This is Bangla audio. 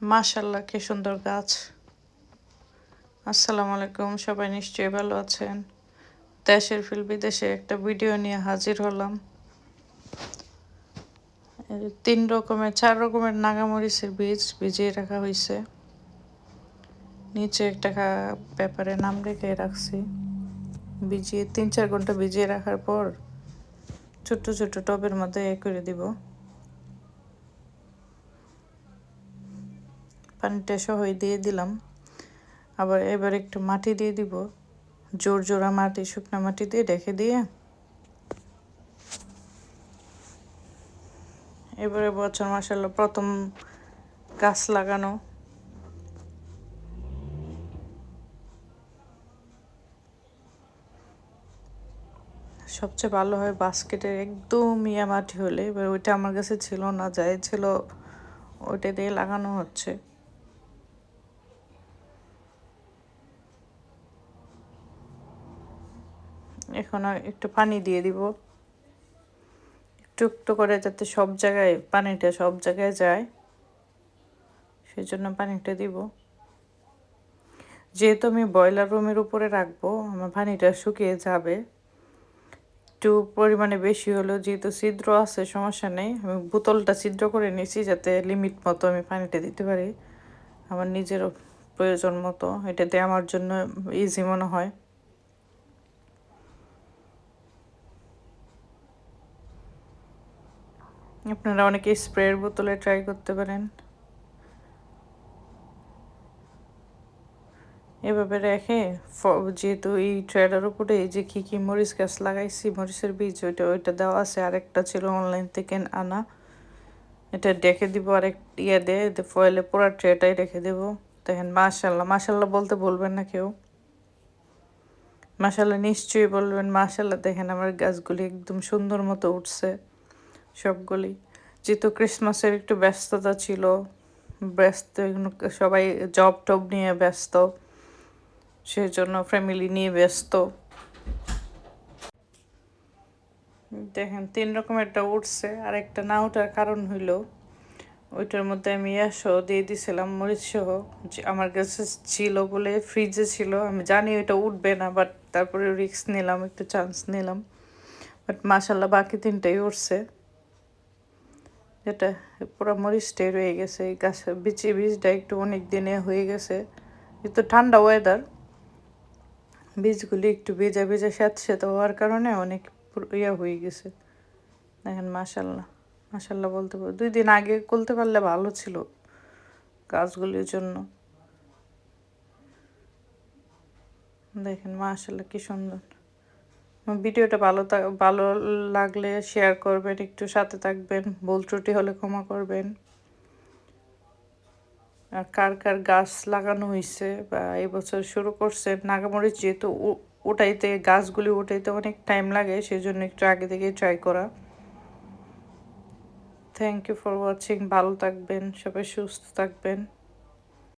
মাশাল্লাহ কি সুন্দর গাছ। আসসালামু আলাইকুম, সবাই নিশ্চয়ই ভালো আছেন। দেশের ফিল বিদেশে একটা ভিডিও নিয়ে হাজির হলাম। তিন রকমের, চার রকমের নাগামরিচের বীজ ভিজিয়ে রাখা হয়েছে। নিচে একটা পেপারে নাম রেখে রাখছি। ভিজিয়ে, তিন চার ঘণ্টা ভিজিয়ে রাখার পর ছোট্ট ছোট্ট টবের মধ্যে এ করে দিব। পানিটা সহই দিয়ে দিলাম। আবার এবার একটু মাটি দিয়ে দিব। জোর জোড়া মাটি, শুকনো মাটি দিয়ে রেখে দিয়ে এবারে বছর মাসাল্লাহ প্রথম গাছ লাগানো। সবচেয়ে ভালো হয় বাস্কেটের একদম ইয়া মাটি হলে, এবার ওইটা আমার কাছে ছিল না, যাই ছিল ওইটা দিয়ে লাগানো হচ্ছে। এখন আর একটু পানি দিয়ে দিব। একটু একটু করে যাতে সব জায়গায় পানিটা সব জায়গায় যায় সেই জন্য পানিটা দিব। যেহেতু আমি ব্রয়লার রুমের উপরে রাখব, আমার পানিটা শুকিয়ে যাবে। একটু পরিমাণে বেশি হলেও যেহেতু ছিদ্র আছে, সমস্যা নেই। আমি বোতলটা ছিদ্র করে নিয়েছি যাতে লিমিট মতো আমি পানিটা দিতে পারি। আমার নিজেরও প্রয়োজন মতো। এটাতে আমার জন্য ইজি মনে হয়। আপনারা অনেকে স্প্রের বোতলে ট্রাই করতে পারেন। এভাবে রেখে যেহেতু এই ট্রেডার উপরে যে কী কী মরিচ গাছ লাগাইছি, মরিচের বীজ, ওইটা ওইটা দেওয়া আছে। আরেকটা ছিল অনলাইন থেকে আনা। এটা রেখে দিব আরেক ইয়ে দিয়ে ফয়েলে পুরো ট্রেটাই রেখে দেব। দেখেন মাশাল্লাহ মাশাল্লাহ বলতে বলবেন না কেউ। মাশাল্লাহ নিশ্চয়ই বলবেন মাশাল্লাহ দেখেন আমার গাছগুলি একদম সুন্দর মতো উঠছে। সবগুলি। যেহেতু ক্রিসমাসের একটু ব্যস্ততা ছিল, ব্যস্ত সবাই জব টব নিয়ে ব্যস্ত সেই জন্য ফ্যামিলি নিয়ে ব্যস্ত। দেখেন, তিন রকম একটা উঠছে আর একটা না ওঠার কারণ হইল, ওইটার মধ্যে আমি ইয়াসহ দিয়ে দিছিলাম যে আমার কাছে ছিল বলে ফ্রিজে ছিল, আমি জানি ওইটা উঠবে না বাট তারপরে রিস্ক নিলাম, একটু চান্স নিলাম। বাট মাসাল্লাহ বাকি তিনটাই উঠছে। যেটা পুরো মরিচটাই রয়ে গেছে, এই গাছ বিচি বীজটা একটু অনেক দিনে হয়ে গেছে। যেহেতু ঠান্ডা ওয়েদার বীজগুলি একটু ভেজা ভেজা স্যাঁত স্যাঁত হওয়ার কারণে অনেক পুরো ইয়া হয়ে গেছে। দেখেন মাসাল্লাহ মাসাল্লাহ বলতে পারব দুই দিন আগে করতে পারলে ভালো ছিল গাছগুলির জন্য। দেখেন মাশাল্লাহ কি সুন্দর। ভিডিওটা ভালো ভালো লাগলে শেয়ার করবেন, একটু সাথে থাকবেন, ভুল ত্রুটি হলে ক্ষমা করবেন। আর কার কার গাছ লাগানো হয়েছে বা এবছর শুরু করছে, নাগামরিচ যেহেতু ওটাইতে গাছগুলি ওটাইতে অনেক টাইম লাগে সেই জন্য একটু আগে থেকে ট্রাই করা। থ্যাংক ইউ ফর ওয়াচিং ভালো থাকবেন, সবাই সুস্থ থাকবেন।